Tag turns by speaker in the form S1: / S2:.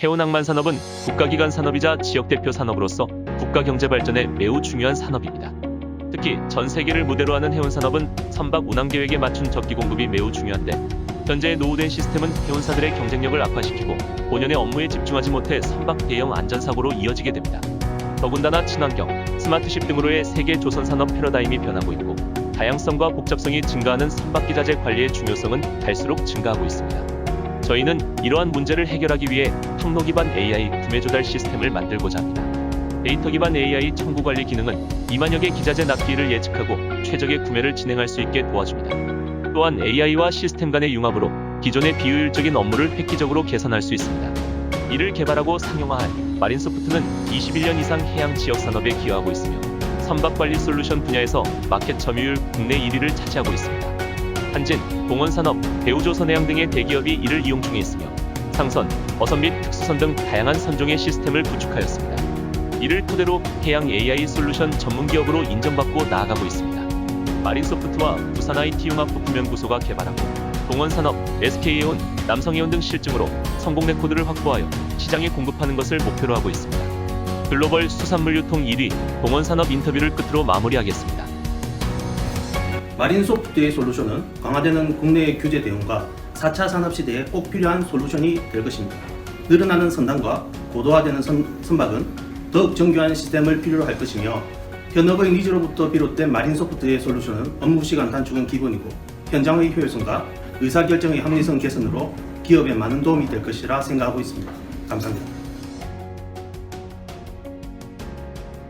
S1: 해운항만 산업은 국가기관 산업이자 지역 대표 산업으로서 국가 경제 발전에 매우 중요한 산업입니다. 특히 전 세계를 무대로 하는 해운 산업은 선박 운항 계획에 맞춘 적기 공급이 매우 중요한데 현재의 노후된 시스템은 해운사들의 경쟁력을 악화시키고 본연의 업무에 집중하지 못해 선박 대형 안전사고로 이어지게 됩니다. 더군다나 친환경, 스마트십 등으로의 세계 조선 산업 패러다임이 변하고 있고 다양성과 복잡성이 증가하는 선박기자재 관리의 중요성은 갈수록 증가하고 있습니다. 저희는 이러한 문제를 해결하기 위해 항로 기반 AI 구매 조달 시스템을 만들고자 합니다. 데이터 기반 AI 청구 관리 기능은 2만여 개 기자재 납기를 예측하고 최적의 구매를 진행할 수 있게 도와줍니다. 또한 AI와 시스템 간의 융합으로 기존의 비효율적인 업무를 획기적으로 개선할 수 있습니다. 이를 개발하고 상용화할 마린소프트는 21년 이상 해양 지역 산업에 기여하고 있으며 선박 관리 솔루션 분야에서 마켓 점유율 국내 1위를 차지하고 있습니다. 한진, 동원산업, 대우조선해양 등의 대기업이 이를 이용 중에 있으며 상선, 어선 및 특수선 등 다양한 선종의 시스템을 구축하였습니다. 이를 토대로 해양 AI 솔루션 전문 기업으로 인정받고 나아가고 있습니다. 마린소프트와 부산 IT 융합 부품연구소가 개발하고 동원산업, SK해운, 남성해운 등 실증으로 성공 레코드를 확보하여 시장에 공급하는 것을 목표로 하고 있습니다. 글로벌 수산물 유통 1위 동원산업 인터뷰를 끝으로 마무리하겠습니다.
S2: 마린소프트의 솔루션은 강화되는 국내의 규제 대응과 4차 산업 시대에 꼭 필요한 솔루션이 될 것입니다. 늘어나는 선단과 고도화되는 선, 선박은 더욱 정교한 시스템을 필요로 할 것이며 현업의 니즈로부터 비롯된 마린소프트의 솔루션은 업무 시간 단축은 기본이고 현장의 효율성과 의사결정의 합리성 개선으로 기업에 많은 도움이 될 것이라 생각하고 있습니다. 감사합니다.